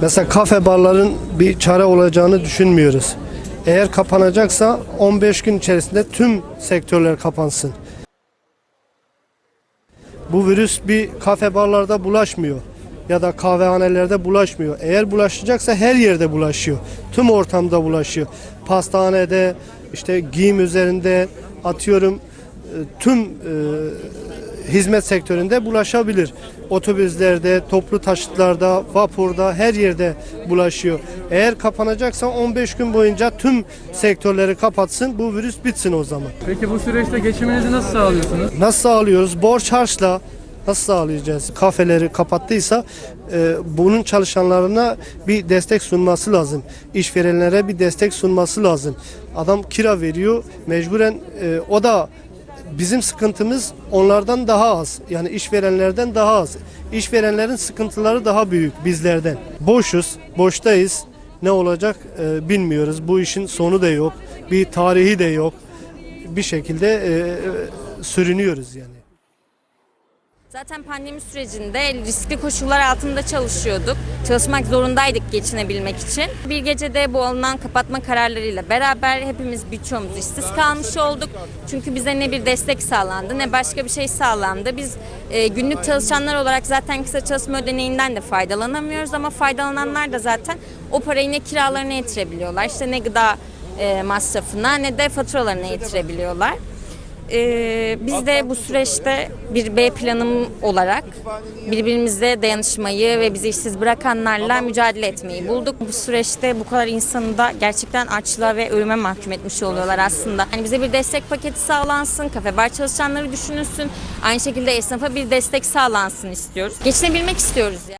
Mesela kafe barların bir çare olacağını düşünmüyoruz. Eğer kapanacaksa 15 gün içerisinde tüm sektörler kapansın. Bu virüs bir kafe barlarda bulaşmıyor ya da kahvehanelerde bulaşmıyor. Eğer bulaşacaksa her yerde bulaşıyor. Tüm ortamda bulaşıyor. Pastanede, işte giyim üzerinde atıyorum e, tüm e, hizmet sektöründe bulaşabilir. Otobüslerde, toplu taşıtlarda, vapurda her yerde bulaşıyor. Eğer kapanacaksa 15 gün boyunca tüm sektörleri kapatsın. Bu virüs bitsin o zaman. Peki bu süreçte geçiminizi nasıl sağlıyorsunuz? Nasıl sağlıyoruz? Borç harçla nasıl sağlayacağız? Kafeleri kapattıysa e, bunun çalışanlarına bir destek sunması lazım. İşverenlere bir destek sunması lazım. Adam kira veriyor, mecburen e, o da bizim sıkıntımız onlardan daha az. Yani işverenlerden daha az. İşverenlerin sıkıntıları daha büyük bizlerden. Boşuz, boştayız. Ne olacak e, bilmiyoruz. Bu işin sonu da yok. Bir tarihi de yok. Bir şekilde e, e, sürünüyoruz yani. Zaten pandemi sürecinde riskli koşullar altında çalışıyorduk. Çalışmak zorundaydık geçinebilmek için. Bir gecede bu alınan kapatma kararlarıyla beraber hepimiz birçoğumuz işsiz kalmış olduk. Çünkü bize ne bir destek sağlandı ne başka bir şey sağlandı. Biz e, günlük çalışanlar olarak zaten kısa çalışma ödeneğinden de faydalanamıyoruz ama faydalananlar da zaten o parayı ne kiralarına yetirebiliyorlar. İşte ne gıda e, masrafına ne de faturalarına yetirebiliyorlar. Ee, biz de bu süreçte bir B planım olarak birbirimizle dayanışmayı ve bizi işsiz bırakanlarla mücadele etmeyi bulduk. Bu süreçte bu kadar insanı da gerçekten açlığa ve ölüme mahkum etmiş oluyorlar aslında. Yani bize bir destek paketi sağlansın, kafe bar çalışanları düşünülsün. Aynı şekilde esnafa bir destek sağlansın istiyoruz. Geçinebilmek istiyoruz ya.